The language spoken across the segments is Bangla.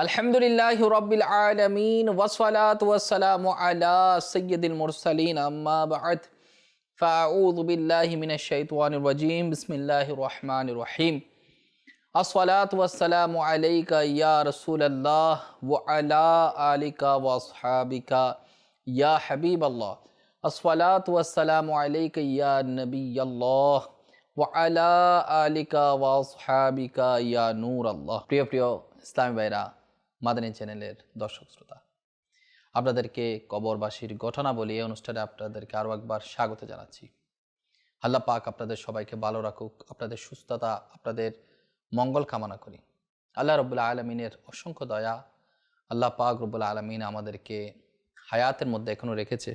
الحمد لله رب العالمين والصلاة والسلام على سيد المرسلين أما بعد فأعوذ بالله من الشيطان الرجيم بسم الله الرحمن الرحيم আসসালাত ওয়াসালাম আলাইকা ইয়া রসুলাল্লাহ ওয়া আলা আলিকা ওয়াসহাবিকা ইয়া হাবিব আল্লাহ আসসালাত ওয়াসালাম আলাইকা ইয়া নবী ওয়া আলা আলিকা ওয়াসহাবিকা ইয়া নূর আল্লাহ প্রিয় প্রিয় ইসলাম ভাইরা, মাদানী চ্যানেলের দর্শক শ্রোতা, আপনাদেরকে কবরবাসীর ঘটনা বলি এই অনুষ্ঠানে আপনাদেরকে আরও একবার স্বাগত জানাচ্ছি। আল্লাহ পাক আপনাদের সবাইকে ভালো রাখুক, আপনাদের সুস্থতা, আপনাদের মঙ্গল কামনা করি। আল্লাহ রবুল্লা আলমিনের অসংখ্য দয়া আল্লাহ পাক রব্বুল্লা আলমিন আমাদেরকে হায়াতের মধ্যে এখনও রেখেছে।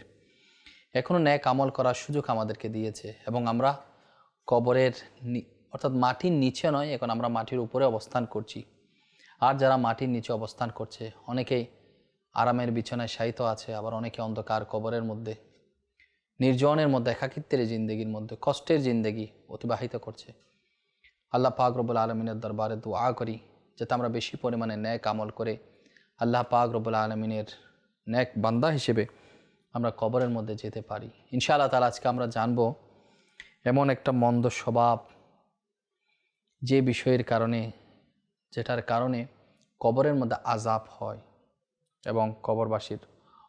এখনও ন্যাক আমল করার সুযোগ আমাদেরকে দিয়েছে এবং আমরা কবরের অর্থাৎ মাটির নিচে নয়, এখন আমরা মাটির উপরে অবস্থান করছি। আর যারা মাটির নিচে অবস্থান করছে, অনেকেই আরামের বিছানায় শায়িত আছে, আবার অনেকে অন্ধকার কবরের মধ্যে, নির্জনের মধ্যে, একাকিত্বের জিন্দগির মধ্যে, কষ্টের জিন্দগি অতিবাহিত করছে। আল্লাহ পাক রব্বুল আলমিনের দরবারে দোয়া করি যাতে আমরা বেশি পরিমাণে ন্যাক আমল করে আল্লাহ পাক রব্বুল আলমিনের ন্যাক বান্দা হিসেবে আমরা কবরের মধ্যে যেতে পারি। ইনশাআল্লাহ তালা আজকে আমরা জানব এমন একটা মন্দ স্বভাব যে বিষয়ের কারণে, যেটার কারণে কবরের মধ্যে আজাব হয় এবং কবরবাসীর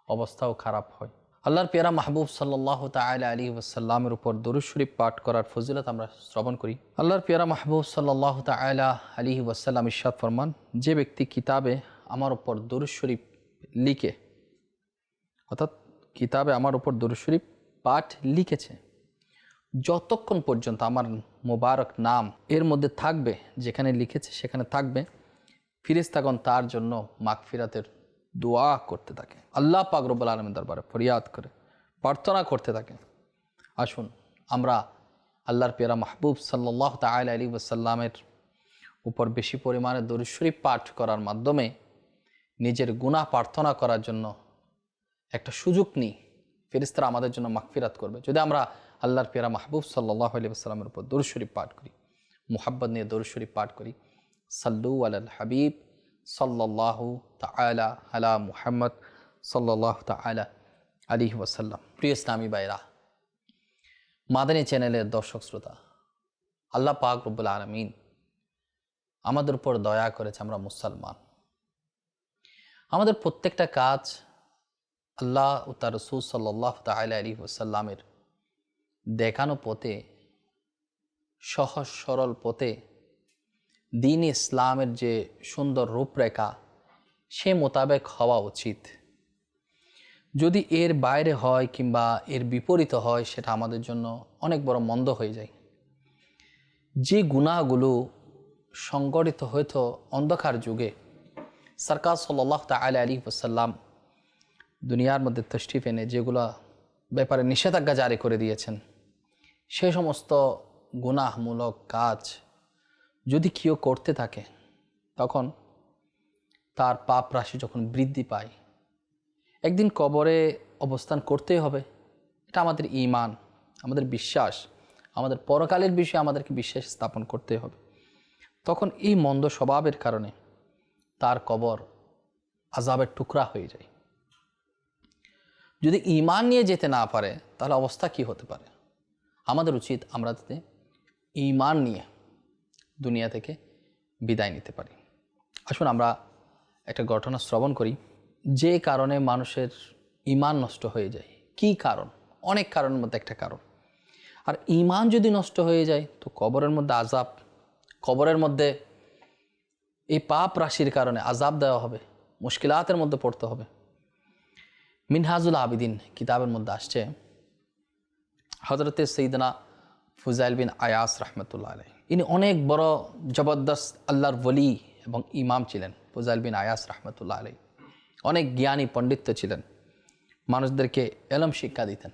অবস্থাও খারাপ হয়। আল্লাহর পেয়ারা মাহবুব সাল্লাহ তালা আলী ওসাল্লামের উপর শরীফ পাঠ করার ফজিলত আমরা শ্রবণ করি। আল্লাহর পেয়ারা মাহবুব সাল্লাহ তালা আলী ওসাল্লাম ইশাদ ফরমান, যে ব্যক্তি কিতাবে আমার উপর শরীফ লিখে, অর্থাৎ কিতাবে আমার উপর শরীফ পাঠ লিখেছে, যতক্ষণ পর্যন্ত আমার মোবারক নাম এর মধ্যে থাকবে, যেখানে লিখেছে সেখানে থাকবে, ফিরিস্তাগণ তার জন্য মাগফিরাতের দোয়া করতে থাকে। আল্লাহ পাক রব্বুল আলমের দরবারে ফরিয়াদ করে, প্রার্থনা করতে থাকে। আসুন, আমরা আল্লাহর পেয়ারা মাহবুব সাল্লাহ তাল আলী ওসাল্লামের উপর বেশি পরিমাণে দরুশরী পাঠ করার মাধ্যমে নিজের গুণা প্রার্থনা করার জন্য একটা সুযোগ নিই। ফেরিস্তারা আমাদের জন্য মাগফিরাত করবে। যদি আমরা আল্লাহর পেয়ারা মাহবুব সাল্লাহ আলী আসসালামের উপর দরুদ পাঠ করি, মুহাব্বত নিয়ে দরুদ পাঠ করি, সাল্লু আল হাবিব। সাল্লাল্লাহু তালা আলা মুহাম্মদ সাল্লাহ তালা আলী ওয়াসাল্লাম। প্রিয় ইসলামী বাইরা মাদানী চ্যানেলের দর্শক শ্রোতা, আল্লাহ পাক রব্বুল আলমিন আমাদের উপর দয়া করেছে আমরা মুসলমান। আমাদের প্রত্যেকটা কাজ আল্লাহ ও তার রসুল সাল্লাহ তালা আলী ওসাল্লামের দেখানো পথে, সহজ সরল পথে দিন ইসলামের যে সুন্দর রূপরেখা, সে মোতাবেক হওয়া উচিত। যদি এর বাইরে হয় কিংবা এর বিপরীত হয়, সেটা আমাদের জন্য অনেক বড় মন্দ হয়ে যায়। যে গুণাগুলো সংগঠিত হয়তো অন্ধকার যুগে, সরকার সাল্লাহ তাল আলী ওসাল্লাম দুনিয়ার মধ্যে তষ্টিফ এনে যেগুলো ব্যাপারে নিষেধাজ্ঞা জারি করে দিয়েছেন, সে সমস্ত গুনাহমূলক কাজ যদি কেউ করতে থাকে, তখন তার পাপ রাশি যখন বৃদ্ধি পায়, একদিন কবরে অবস্থান করতেই হবে। এটা আমাদের ইমান আমাদের বিশ্বাস, আমাদের পরকালের বিষয়ে আমাদেরকে বিশ্বাস স্থাপন করতে হবে। তখন এই মন্দ স্বভাবের কারণে তার কবর আজাবের টুকরা হয়ে যায়। যদি ইমান নিয়ে যেতে না পারে, তাহলে অবস্থা কি হতে পারে? আমাদের উচিত আমরা যাতে ইমান নিয়ে দুনিয়া থেকে বিদায় নিতে পারি। আসুন আমরা একটা ঘটনা শ্রবণ করি, যে কারণে মানুষের ইমান নষ্ট হয়ে যায়। কি কারণ? অনেক কারণের মধ্যে একটা কারণ। আর ইমান যদি নষ্ট হয়ে যায়, তো কবরের মধ্যে আজাব কবরের মধ্যে এই পাপ রাশির কারণে আজাব দেওয়া হবে, মুশকিলাতের মধ্যে পড়তে হবে। মিনহাজুল আবিদিন কিতাবের মধ্যে আসছে হজরতে সঈদনা ফুজাইল বিন আয়াস রহমতুল্লাহ আলাই ইনি অনেক বড় জবরদস্ত আল্লাহর বলি এবং ইমাম ছিলেন, ফুজাইল বিন আয়াস রহমতুল্লাহ আলী অনেক জ্ঞানী পণ্ডিত্য ছিলেন। মানুষদেরকে এলম শিক্ষা দিতেন।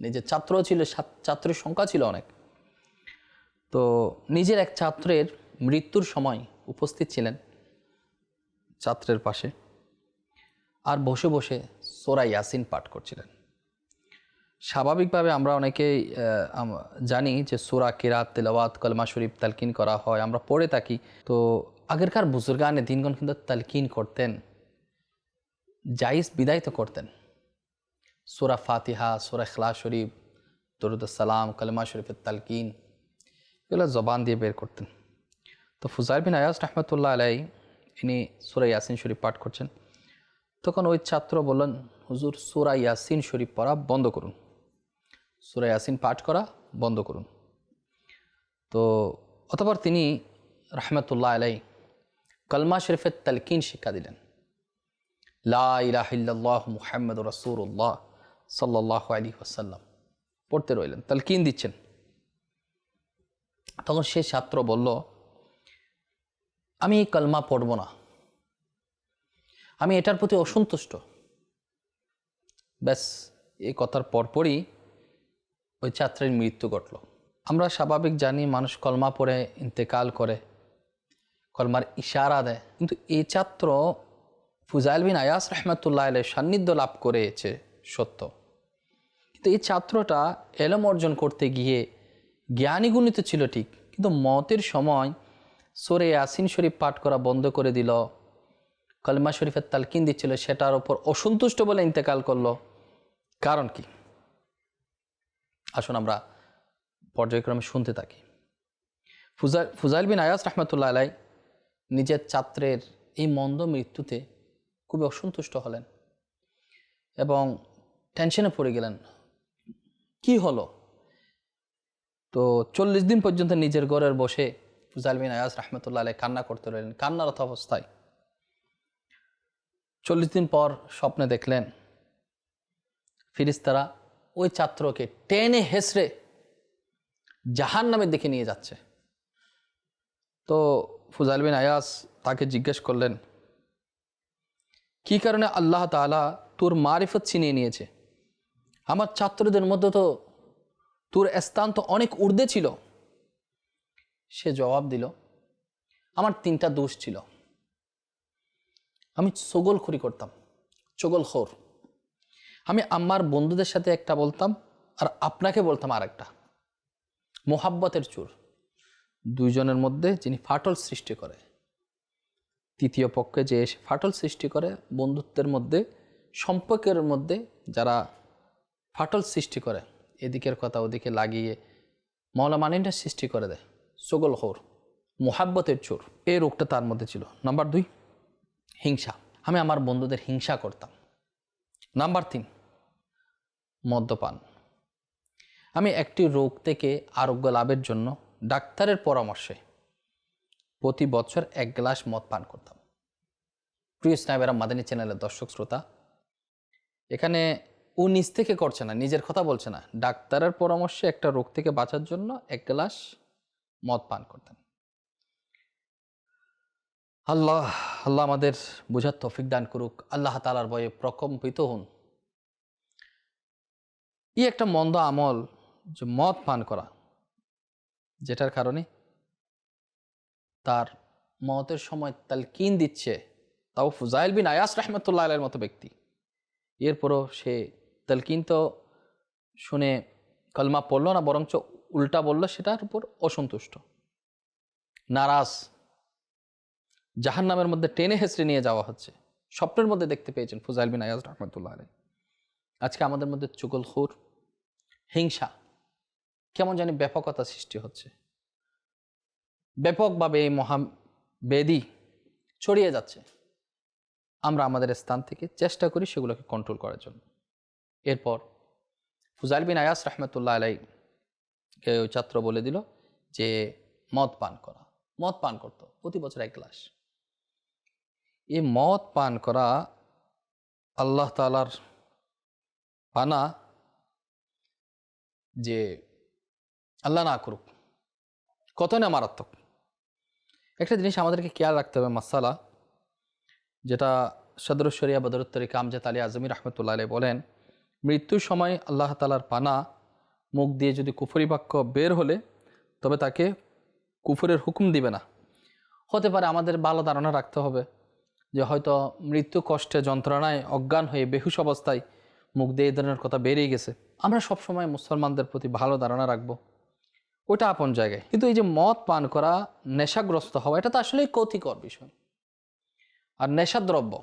নিজের ছাত্রও ছিল, ছাত- ছাত্রের সংখ্যা ছিল অনেক। তো নিজের এক ছাত্রের মৃত্যুর সময় উপস্থিত ছিলেন ছাত্রের পাশে। আর বসে বসে সোরা ইয়াসিন পাঠ করছিলেন। স্বাভাবিকভাবে আমরা অনেকেই জানি যে সুরা, কিরাত, তেলাওয়াত, কলমা শরীফ তালকিন করা হয়, আমরা পড়ে থাকি। তো আগেরকার বুজুর্গানে দিনগণ কিন্তু তালকিন করতেন জাইজ বিদায় তো করতেন। সুরা ফাতিহা, সুরা খলা শরীফ দরুদসালাম কলমা শরীফের তালকিন, এগুলো জবান দিয়ে বের করতেন। তো ফুজাইর বিন আয়াজ রহমতুল্লাহ আলাই ইনি সুরা ইয়াসিন শরীফ পাঠ করছেন। তখন ওই ছাত্র বললেন, হুজুর, সুরা ইয়াসিন শরীফ পড়া বন্ধ করুন। সুরা ইয়াসিন পাঠ করা বন্ধ করুন। তো, অতপর তিনি রহমতুল্লাহ আলাই কলমা শরীফের তালকিন শিক্ষা দিলেন। লা ইলাহিল্লাহ মুহাম্মদ রসুল্লাহ সাল্লাহ আলী ওসাল্লাম পড়তে রইলেন, তালকিন দিচ্ছেন। তখন সে ছাত্র বলল, আমি এই কলমা পড়ব না। আমি এটার প্রতি অসন্তুষ্ট। ব্যাস, এই কথার পরপরই ওই ছাত্রের মৃত্যু ঘটল। আমরা স্বাভাবিক জানি মানুষ কলমা পড়ে, ইন্তেকাল করে, কলমার ইশারা দেয়। কিন্তু এই ছাত্র ফুজাইল বিন আয়াস রহমতুল্লাহ আলের সান্নিধ্য লাভ করেছে সত্য। কিন্তু এই ছাত্রটা এলম অর্জন করতে গিয়ে জ্ঞানী গুণিত ছিল ঠিক, কিন্তু মতের সময় সোরে ইয়াসিন শরীফ পাঠ করা বন্ধ করে দিল। কলমা শরীফের তালকিন দিচ্ছিল, সেটার ওপর অসন্তুষ্ট বলে ইন্তেকাল করল। কারণ কি? আসুন আমরা পর্যায়ক্রমে শুনতে থাকি। ফুজা, ফুজাইল বিন আয়াস রহমতুল্লাহ আলাই নিজের ছাত্রের এই মন্দ মৃত্যুতে খুবই অসন্তুষ্ট হলেন এবং টেনশনে পড়ে গেলেন। কি হলো? তো চল্লিশ দিন পর্যন্ত নিজের ঘরের বসে ফুজাইল বিন আয়াস রহমতুল্লাহ আলাই কান্না করতে রইলেন কান্নারত অবস্থায়। চল্লিশ দিন পর স্বপ্নে দেখলেন, ফিরিস্তারা ওই ছাত্রকে টেনে হেসড়ে জাহান নামের দিকে নিয়ে যাচ্ছে। তো ফুজাইল বিন আয়াস তাকে জিজ্ঞেস করলেন, কি কারণে আল্লাহ তাআলা তোর মারিফত ছিনিয়ে নিয়েছে? আমার ছাত্রদের মধ্যে তো তোর স্থান তো অনেক ঊর্ধ্বে ছিল। সে জবাব দিল, আমার তিনটা দোষ ছিল। আমি চগলখড়ি করতাম, চগলখোর। আমি আমার বন্ধুদের সাথে একটা বলতাম আর আপনাকে বলতাম আর একটা মোহাব্বতের চুর দুইজনের মধ্যে যিনি ফাটল সৃষ্টি করে, তৃতীয় পক্ষে যে এসে ফাটল সৃষ্টি করে, বন্ধুত্বের মধ্যে, সম্পর্কের মধ্যে যারা ফাটল সৃষ্টি করে, এদিকের কথা ওদিকে লাগিয়ে মৌলা মানিনটা সৃষ্টি করে দেয়। সগল হোর, মোহাব্বতের চোর এই রোগটা তার মধ্যে ছিল। নাম্বার দুই, হিংসা। আমি আমার বন্ধুদের হিংসা করতাম। নাম্বার তিন, মদ্যপান। আমি একটি রোগ থেকে আরোগ্য লাভের জন্য ডাক্তারের পরামর্শে প্রতি বছর এক গ্লাস মদ পান করতাম। প্রিয় স্নাইবেরা মাদানী চ্যানেলের দর্শক শ্রোতা, এখানে ও নিজ থেকে করছে না, নিজের কথা বলছে না। ডাক্তারের পরামর্শে একটা রোগ থেকে বাঁচার জন্য এক গ্লাস মদ পান করতেন। আল্লাহ আল্লাহ আমাদের বোঝার তফিক দান করুক। আল্লাহ তালার ভয়ে প্রকম্পিত হন। ই একটা মন্দ আমল যে মদ পান করা, যেটার কারণে তার মতের সময় তালকিন দিচ্ছে। তাও ফুজাইল বিন আয়াস রহমতুল্লাহ আলের মতো ব্যক্তি। এরপরও সে তালকিন তো শুনে কলমা পড়ল না, বরঞ্চ উল্টা বলল, সেটার উপর অসন্তুষ্ট। নারাজ জাহান নামের মধ্যে টেনে হেসড়ে নিয়ে যাওয়া হচ্ছে। স্বপ্নের মধ্যে দেখতে পেয়েছেন ফুজাইল বিন আয়াজ রহমতুল্লাহ আলী আজকে আমাদের মধ্যে চুগল চুগলখুর, হিংসা, কেমন জানি ব্যাপকতা সৃষ্টি হচ্ছে। ব্যাপকভাবে এই মহা বেদি ছড়িয়ে যাচ্ছে। আমরা আমাদের স্থান থেকে চেষ্টা করি সেগুলোকে কন্ট্রোল করার জন্য। এরপর ফুজাইল বিন আয়াস রহমতুল্লাহ আলাই কে ওই ছাত্র বলে দিল যে মদ পান করা। মদ পান করতো, প্রতি বছর এক গ্লাস। এই মদ পান করা আল্লাহ তালার পানা যে আল্লাহ না করুক কত না মারাত্মক। একটা জিনিস আমাদেরকে খেয়াল রাখতে হবে, মাসালা, যেটা সদর শরিয়া বদরুত্তরী কামজাত আলী আজমি রহমতুল্লাহ আলী বলেন, মৃত্যুর সময় আল্লাহ তালার পানা মুখ দিয়ে যদি কুফরি বাক্য বের হলে, তবে তাকে কুফরের হুকুম দিবে না। হতে পারে আমাদের ভালো ধারণা রাখতে হবে যে হয়তো মৃত্যু কষ্টে যন্ত্রণায় অজ্ঞান হয়ে বেহুশ অবস্থায় মুখ দিয়ে ধরনের কথা বেরিয়ে গেছে। আমরা সবসময় মুসলমানদের প্রতি ভালো ধারণা রাখব। ওটা আপন জায়গায়। কিন্তু এই যে মদ পান করা, নেশাগ্রস্ত হওয়া, এটা তো আসলেই ক্ষতিকর বিষয়। আর নেশাদ্রব্য,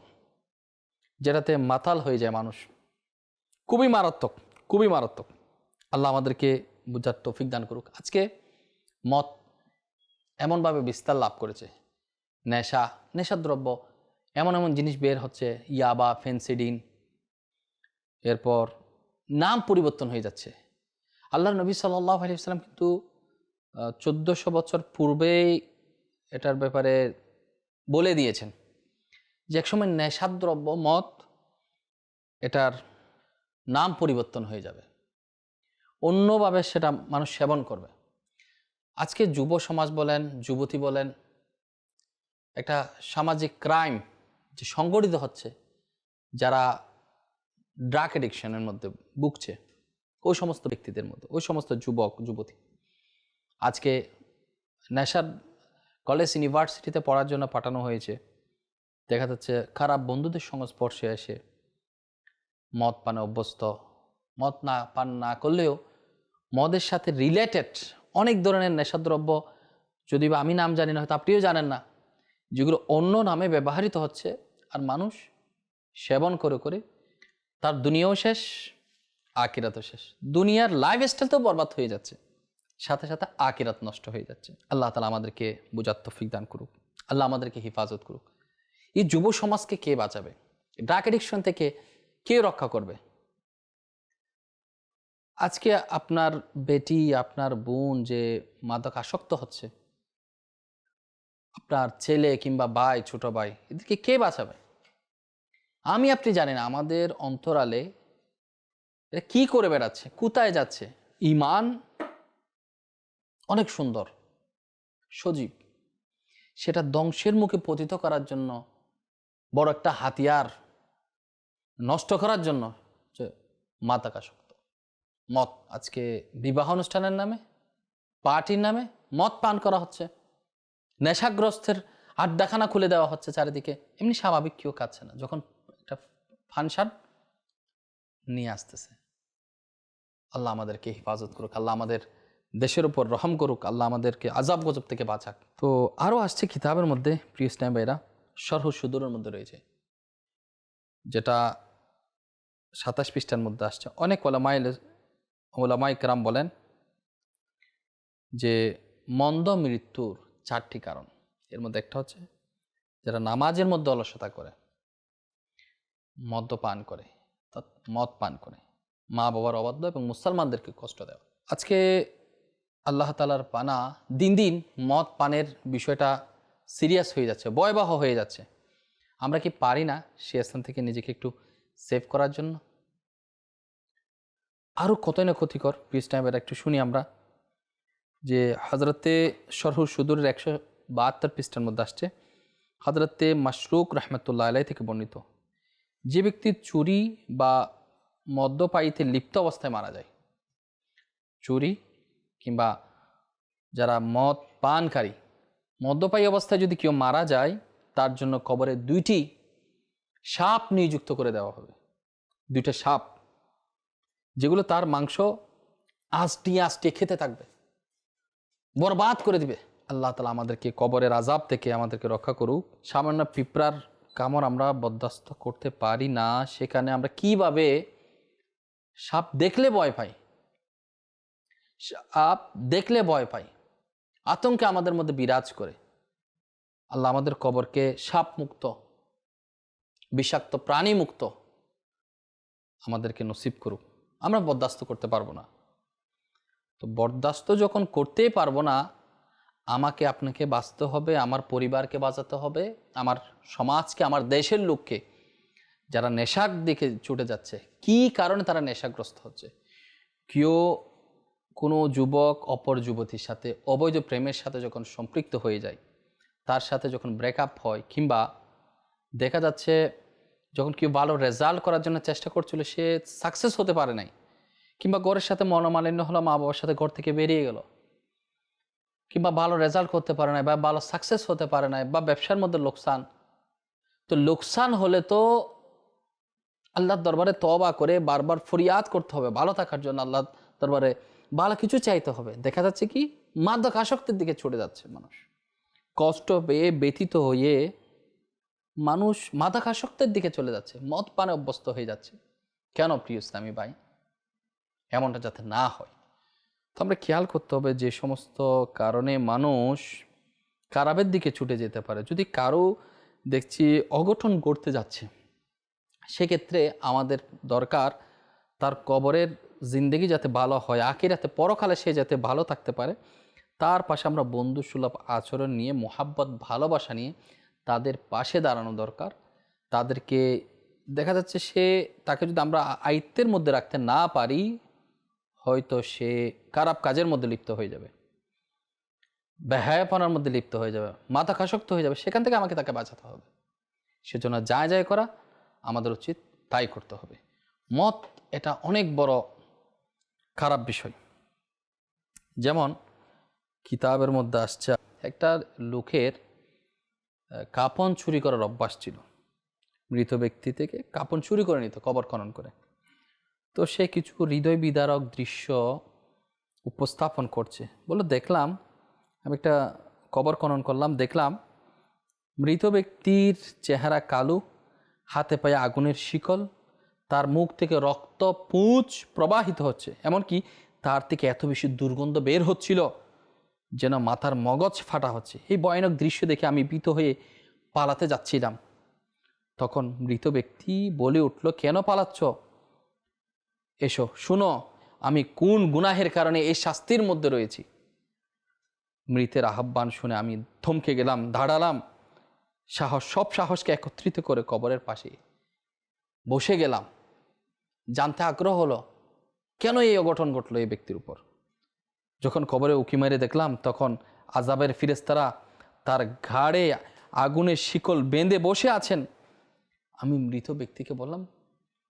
যেটাতে মাতাল হয়ে যায় মানুষ, খুবই মারাত্মক খুবই মারাত্মক। আল্লাহ আমাদেরকে বুঝার তৌফিক দান করুক। আজকে মদ এমনভাবে বিস্তার লাভ করেছে। নেশা, নেশাদ্রব্য এমন এমন জিনিস বের হচ্ছে, ইয়াবা, ফেন্সিডিন, এরপর নাম পরিবর্তন হয়ে যাচ্ছে। আল্লাহ নবী সাল্লাহ আলিয়াল্লাম কিন্তু চোদ্দোশো বছর পূর্বেই এটার ব্যাপারে বলে দিয়েছেন যে একসময় নেশাদ্রব্য মত এটার নাম পরিবর্তন হয়ে যাবে। অন্যভাবে সেটা মানুষ সেবন করবে। আজকে যুব সমাজ বলেন, যুবতী বলেন, একটা সামাজিক ক্রাইম যে সংগঠিত হচ্ছে, যারা ড্রাগ এডিকশনের মধ্যে ভুগছে, ওই সমস্ত ব্যক্তিদের মধ্যে, ওই সমস্ত যুবক, যুবতী। আজকে নেশার কলেজ ইউনিভার্সিটিতে পড়ার জন্য পাঠানো হয়েছে। দেখা যাচ্ছে খারাপ বন্ধুদের সংস্পর্শে এসে মদ পানে অভ্যস্ত। মদ না পান না করলেও মদের সাথে রিলেটেড অনেক ধরনের নেশাদ্রব্য যদি বা আমি নাম জানি না, হয়তো আপনিও জানেন না, যেগুলো অন্য নামে ব্যবহৃত হচ্ছে আর মানুষ সেবন করে করে তার দুনিয়াও শেষ আকিরাতও শেষ। দুনিয়ার লাইফ স্টাইল তো বরবাদ হয়ে যাচ্ছে, সাথে সাথে আকিরাত নষ্ট হয়ে যাচ্ছে। আল্লাহ তালা আমাদেরকে বুঝার তৌফিক দান করুক, আল্লাহ আমাদেরকে হেফাজত করুক। এই যুব সমাজকে কে বাঁচাবে? ড্রাগ এডিকশন থেকে কে রক্ষা করবে? আজকে আপনার বেটি, আপনার বোন যে মাদক আসক্ত হচ্ছে, আপনার ছেলে কিংবা ভাই, ছোট ভাই, এদেরকে কে বাঁচাবে? আমি আপনি জানি না আমাদের অন্তরালে এটা কি করে বেড়াচ্ছে, কোথায় যাচ্ছে? ইমান অনেক সুন্দর, সজীব। সেটা ধ্বংসের মুখে পতিত করার জন্য, বড় একটা হাতিয়ার নষ্ট করার জন্য যে মাতাকাসক্ত মদ, আজকে বিবাহ অনুষ্ঠানের নামে, পার্টির নামে মদ পান করা হচ্ছে। নেশাগ্রস্তের আড্ডাখানা খুলে দেওয়া হচ্ছে চারিদিকে। এমনি স্বাভাবিক কেউ কাছে না। যখন একটা ফাংশন নিয়ে আসতেছে। আল্লাহ আমাদেরকে হেফাজত করুক, আল্লাহ আমাদের দেশের উপর রহম করুক, আল্লাহ আমাদেরকে আজাব গজব থেকে বাঁচাক। তো আরও আসছে কিতাবের মধ্যে, প্রিয় ইসলাম ভাইরা সরহ সুদূরের মধ্যে রয়েছে, যেটা সাতাশ পৃষ্ঠার মধ্যে আসছে। অনেক ওলামাই ওলামাই কেরাম বলেন যে, মন্দ মৃত্যুর চারটি কারণ। এর মধ্যে একটা হচ্ছে, যারা নামাজের মধ্যে অলসতা করে মদ্যপান করে মদ পান করে। মা বাবার অবাধ্য এবং মুসলমানদেরকে কষ্ট দেওয়া। আজকে আল্লাহ তালার পানা দিন দিন মদ পানের বিষয়টা সিরিয়াস হয়ে যাচ্ছে, ভয়াবহ হয়ে যাচ্ছে। আমরা কি পারি না সে স্থান থেকে নিজেকে একটু সেভ করার জন্য? আরও কতই না ক্ষতিকর পিস টাইমের একটু শুনি আমরা, যে হজরতে সরহুর সুদূরের একশো বাহাত্তর পৃষ্ঠার মধ্যে আসছে হজরতে মাশরুক রহমতুল্লাহ আলাই থেকে বর্ণিত। যে ব্যক্তি চুরি বা মদ্যপায়ীতে লিপ্ত অবস্থায় মারা যায়, চুরি কিংবা যারা মদ পানকারী, মদ্যপায়ী অবস্থায় যদি কেউ মারা যায়, তার জন্য কবরে দুইটি সাপ নিযুক্ত করে দেওয়া হবে। দুইটা সাপ, যেগুলো তার মাংস আঁচটি আঁচটি খেতে থাকবে, বরবাদ করে দিবে। আল্লাহ তালা আমাদেরকে কবরের আজাব থেকে আমাদেরকে রক্ষা করুক। সামান্য পিঁপড়ার কামড় আমরা বরদাস্ত করতে পারি না। সেখানে আমরা কীভাবে সাপ দেখলে ভয় পাই? সাপ দেখলে ভয় পাই। আতঙ্কে আমাদের মধ্যে বিরাজ করে। আল্লাহ আমাদের কবরকে সাপ মুক্ত বিষাক্ত প্রাণী মুক্ত আমাদেরকে নসিব করুক। আমরা বরদাস্ত করতে পারব না। তো বরদাস্ত যখন করতেই পারব না আমাকে আপনাকে বাঁচতে হবে, আমার পরিবারকে বাঁচাতে হবে, আমার সমাজকে, আমার দেশের লোককে যারা নেশার দিকে ছুটে যাচ্ছে, কি কারণে তারা নেশাগ্রস্ত হচ্ছে? কেউ কোনো যুবক, অপর যুবতীর সাথে, অবৈধ প্রেমের সাথে যখন সম্পৃক্ত হয়ে যায়, তার সাথে যখন ব্রেকআপ হয় কিংবা দেখা যাচ্ছে যখন কেউ ভালো রেজাল্ট করার জন্য চেষ্টা করছিল, সে সাকসেস হতে পারে নাই কিংবা ঘরের সাথে মনোমালিন্য হলো মা বাবার সাথে ঘর থেকে বেরিয়ে গেল। কিংবা ভালো রেজাল্ট করতে পারে না বা ভালো সাকসেস হতে পারে না বা ব্যবসার মধ্যে লোকসান। তো লোকসান হলে তো আল্লাহর দরবারে তবা করে বারবার ফরিয়াদ করতে হবে, ভালো থাকার জন্য আল্লাহ দরবারে ভালো কিছু চাইতে হবে। দেখা যাচ্ছে কি, মাদক আসক্তির দিকে ছুটে যাচ্ছে মানুষ। কষ্ট পেয়ে ব্যথিত হয়ে মানুষ মাদক আসক্তের দিকে চলে যাচ্ছে, মদ পানে অভ্যস্ত হয়ে যাচ্ছে। কেন প্রিয় ইসলামী ভাই? এমনটা যাতে না হয়। তো আমরা খেয়াল করতে হবে যে সমস্ত কারণে মানুষ কারাবের দিকে ছুটে যেতে পারে। যদি কারও দেখছি অঘটন ঘটতে যাচ্ছে, সেক্ষেত্রে আমাদের দরকার তার কবরের জিন্দগি যাতে ভালো হয়, আখিরাতে পরকালে সে যাতে ভালো থাকতে পারে। তার পাশে আমরা বন্ধু সুলভ আচরণ নিয়ে, মোহাব্বত, ভালোবাসা নিয়ে তাদের পাশে দাঁড়ানো দরকার। তাদেরকে দেখা যাচ্ছে সে তাকে যদি আমরা আয়ত্তের মধ্যে রাখতে না পারি হয়তো সে খারাপ কাজের মধ্যে লিপ্ত হয়ে যাবে। ব্যহায়াপনার মধ্যে লিপ্ত হয়ে যাবে। মাথা খাসক্ত হয়ে যাবে। সেখান থেকে আমাকে তাকে বাঁচাতে হবে। সেজন্য যা যায় করা, আমাদের উচিত তাই করতে হবে। মত এটা অনেক বড় খারাপ বিষয়। যেমন কিতাবের মধ্যে আসছে, একটা লোকের কাপন চুরি করার অভ্যাস ছিল। মৃত ব্যক্তি থেকে কাপন চুরি করে নিত, কবর খনন করে। তো সে কিছু হৃদয় বিদারক দৃশ্য উপস্থাপন করছে। বলে দেখলাম, আমি একটা কবর খনন করলাম, দেখলাম মৃত ব্যক্তির চেহারা কালো, হাতে পায়ে আগুনের শিকল, তার মুখ থেকে রক্ত পুঁজ প্রবাহিত হচ্ছে। এমনকি তার থেকে এত বেশি দুর্গন্ধ বের হচ্ছিল যেন মাথার মগজ ফাটা হচ্ছে। এই ভয়ানক দৃশ্য দেখে আমি ভীত হয়ে পালাতে যাচ্ছিলাম। তখন মৃত ব্যক্তি বলে উঠল, কেন পালাচ্ছ? এসো, শুনো, আমি কোন গুনাহের কারণে এই শাস্তির মধ্যে রয়েছি? মৃতের আহ্বান শুনে আমি থমকে গেলাম, দাঁড়ালাম। সাহস, সব সাহসকে একত্রিত করে কবরের পাশে বসে গেলাম। জানতে আগ্রহ হলো, কেন এই অঘটন ঘটলো এই ব্যক্তির উপর? যখন কবরে উকি মেরে দেখলাম, তখন আজাবের ফিরেস্তারা তার ঘাড়ে আগুনের শিকল বেঁধে বসে আছেন। আমি মৃত ব্যক্তিকে বললাম,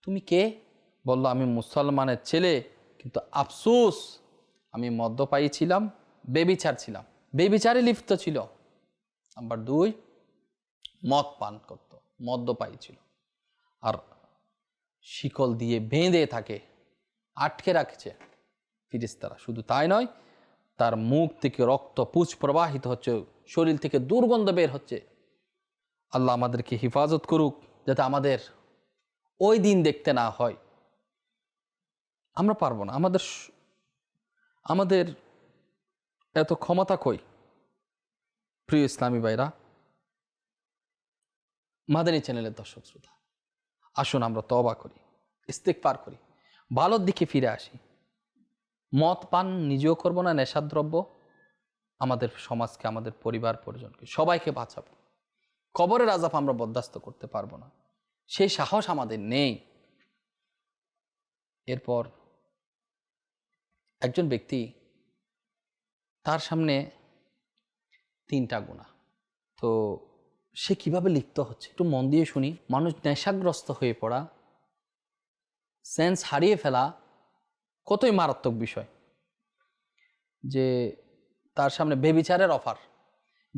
তুমি কে? বলল, আমি মুসলমানের ছেলে, কিন্তু আফসোস, আমি মদ্যপায়ী ছিলাম, বেবিচার ছিলাম। বেবিচারে লিপ্ত ছিল। নাম্বার দুই, মদ পান করত, মদ্যপায়ী ছিল। আর শিকল দিয়ে বেঁধে থাকে, আটকে রাখছে ফিরিস্তারা। শুধু তাই নয়, তার মুখ থেকে রক্ত পুচ প্রবাহিত হচ্ছে, শরীর থেকে দুর্গন্ধ বের হচ্ছে। আল্লাহ আমাদেরকে হেফাজত করুক, যাতে আমাদের ওই দিন দেখতে না হয়। আমরা পারব না। আমাদের আমাদের এত ক্ষমতা কই? প্রিয় ইসলামী ভাইরা, মাদানী চ্যানেলের দর্শক শ্রোতা, আসুন আমরা তবা করি ইস্তেক পার করি, ভালোর দিকে ফিরে আসি। মদ পান নিজেও করব না নেশার দ্রব্য আমাদের সমাজকে, আমাদের পরিবার পরিজনকে, সবাইকে বাঁচাবো। কবরের আজাব আমরা বরদাস্ত করতে পারব না। সেই সাহস আমাদের নেই। এরপর একজন ব্যক্তি তার সামনে তিনটা গুণা তো সে কীভাবে লিপ্ত হচ্ছে? একটু মন দিয়ে শুনি। মানুষ নেশাগ্রস্ত হয়ে পড়া, সেন্স হারিয়ে ফেলা কতই মারাত্মক বিষয়। যে তার সামনে বেবিচারের অফার।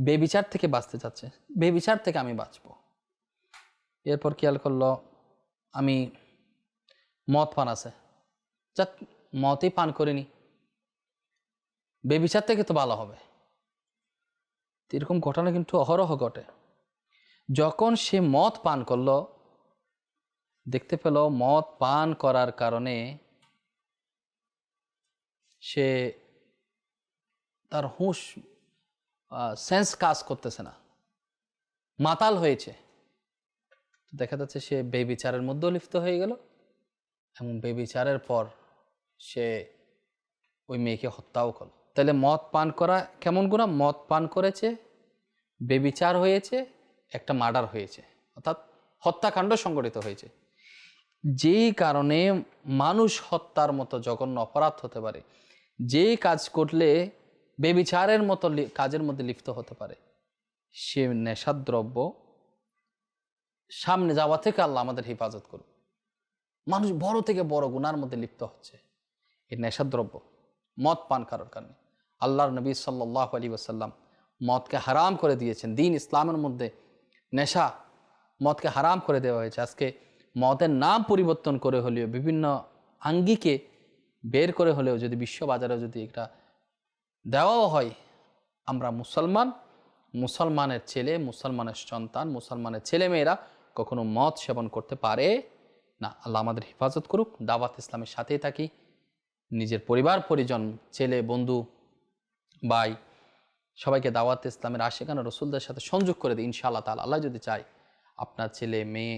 বেবিচার থেকে বাঁচতে চাচ্ছে। বেবিচার থেকে আমি বাঁচব। এরপর খেয়াল করল? আমি মদ পান আছে। যাক মতই পান করিনি। বেবিচার থেকে তো ভালো হবে। এরকম ঘটনা কিন্তু অহরহ ঘটে। যখন সে মদ পান করল, দেখতে পেল মদ পান করার কারণে সে তার হুঁশ সেন্স কাজ করতেছে না। মাতাল হয়েছে। দেখা যাচ্ছে সে বেবিচারের মধ্যেও লিপ্ত হয়ে গেল এবং বেবিচারের পর সে ওই মেয়েকে হত্যাও করল। তাহলে মদ পান করা কেমন গুণা? মদ পান করেছে, বেবিচার হয়েছে, একটা মার্ডার হয়েছে, অর্থাৎ হত্যাকাণ্ড সংগঠিত হয়েছে। যেই কারণে মানুষ হত্যার মতো জঘন্য অপরাধ হতে পারে, যেই কাজ করলে বেবিচারের মতো কাজের মধ্যে লিপ্ত হতে পারে, সে নেশাদ্রব্য সামনে যাওয়া থেকে আল্লাহ আমাদের হেফাজত করুক। মানুষ বড় থেকে বড় গুনার মধ্যে লিপ্ত হচ্ছে, এই নেশাদ্রব্য, মদ পান করার কারণে। আল্লাহর নবী সাল্লাহ আলী ওসাল্লাম মদকে হারাম করে দিয়েছেন। দিন ইসলামের মধ্যে নেশা মদকে হারাম করে দেওয়া হয়েছে। আজকে মদের নাম পরিবর্তন করে হলেও, বিভিন্ন আঙ্গিকে বের করে হলেও, যদি বিশ্ববাজারে যদি এটা দেওয়াও হয়, আমরা মুসলমান, মুসলমানের ছেলে, মুসলমানের সন্তান, মুসলমানের ছেলেমেয়েরা কখনো মদ সেবন করতে পারে না। আল্লাহ আমাদের হেফাজত করুক, দাওয়াত ইসলামের সাথেই থাকি। নিজের পরিবার, পরিজন, ছেলে, বন্ধু ভাই সবাইকে দাওয়াত ইসলামের আশেখানা রসুলদের সাথে সংযোগ করে দিই, ইনশাআল্লাহ তালা আল্লাহ যদি চায়, আপনার ছেলে, মেয়ে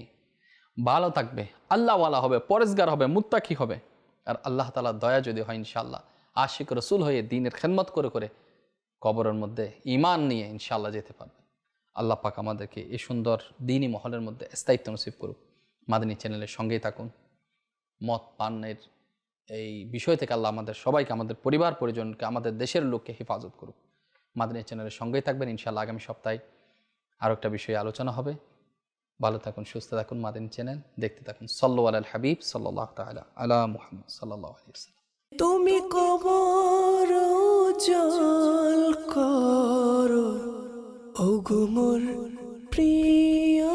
ভালো থাকবে, আল্লাহওয়ালা হবে, পরেশগার হবে, মুত্তাকি হবে। আর আল্লাহ তালার দয়া যদি হয়, ইনশাআল্লাহ আশিক রসুল হয়ে দিনের খেদমত করে করে কবরের মধ্যে ইমান নিয়ে ইনশাআল্লাহ যেতে পারবে আল্লাহ পাক আমাদেরকে এই সুন্দর দিনই মহলের মধ্যে স্থায়িত্ব নসিব করুক। মাদিনী চ্যানেলের সঙ্গেই থাকুন। মদ পানের এই বিষয় থেকে আল্লাহ আমাদের সবাইকে, আমাদের পরিবার, পরিজনকে, আমাদের দেশের লোককে হেফাজত করুক। মাদানী চ্যানেলের সঙ্গেই থাকবেন। ইনশাআল্লাহ আগামী সপ্তাহে আরও একটা বিষয়ে আলোচনা হবে। ভালো থাকুন, সুস্থ থাকুন মাদিনী চ্যানেল। দেখতে থাকুন সল্লু আল হাবিব সাল্লাহ তালা আলা মুহাম্মদ সাল্লাহ তুমি কবর জল করো, ওগো মোর প্রিয়